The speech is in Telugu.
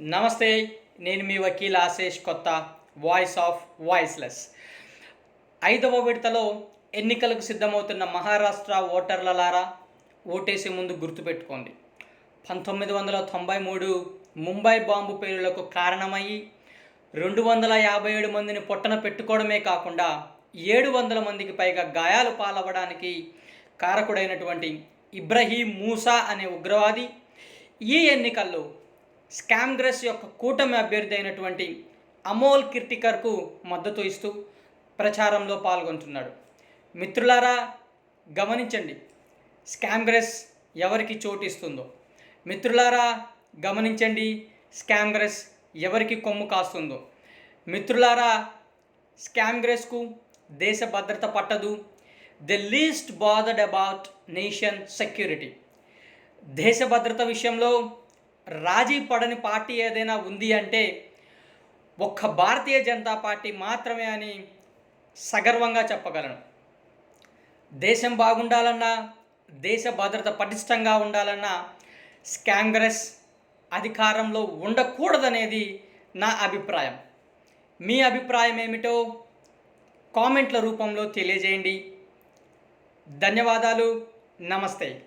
నమస్తే నేను మీ వకీల్ ఆశేష్ కొత్త వాయిస్ ఆఫ్ వాయిస్లెస్ ఐదవ విడతలో ఎన్నికలకు సిద్ధమవుతున్న మహారాష్ట్ర ఓటర్లలారా ఓటేసే ముందు గుర్తుపెట్టుకోండి. పంతొమ్మిది వందల తొంభై మూడు ముంబై బాంబు పేలులకు కారణమయ్యి రెండు వందల యాభై ఏడు మందిని పొట్టన పెట్టుకోవడమే కాకుండా ఏడు వందల మందికి పైగా గాయాలు పాలవ్వడానికి కారకుడైనటువంటి ఇబ్రహీం మూసా అనే ఉగ్రవాది ఈ ఎన్నికల్లో స్కామ్గ్రెస్ యొక్క కూటమి అభ్యర్థి అయినటువంటి అమోల్ కిర్టికర్కు మద్దతు ఇస్తూ ప్రచారంలో పాల్గొంటున్నాడు. మిత్రులారా గమనించండి స్కామ్గ్రెస్ ఎవరికి చోటిస్తుందో. మిత్రులారా గమనించండి స్కామ్గ్రెస్ ఎవరికి కొమ్ము కాస్తుందో. మిత్రులారా స్కామ్గ్రెస్కు దేశ భద్రత పట్టదు. The least bothered about nation security. దేశ భద్రత విషయంలో రాజీ పడని పార్టీ ఏదైనా ఉంది అంటే ఒక్క భారతీయ జనతా పార్టీ మాత్రమే అని సగర్వంగా చెప్పగలను. దేశం బాగుండాలన్నా దేశ భద్రత పటిష్టంగా ఉండాలన్నా స్కాంగ్రెస్ అధికారంలో ఉండకూడదనేది నా అభిప్రాయం. మీ అభిప్రాయం ఏమిటో కామెంట్ల రూపంలో తెలియజేయండి. ధన్యవాదాలు. నమస్తే.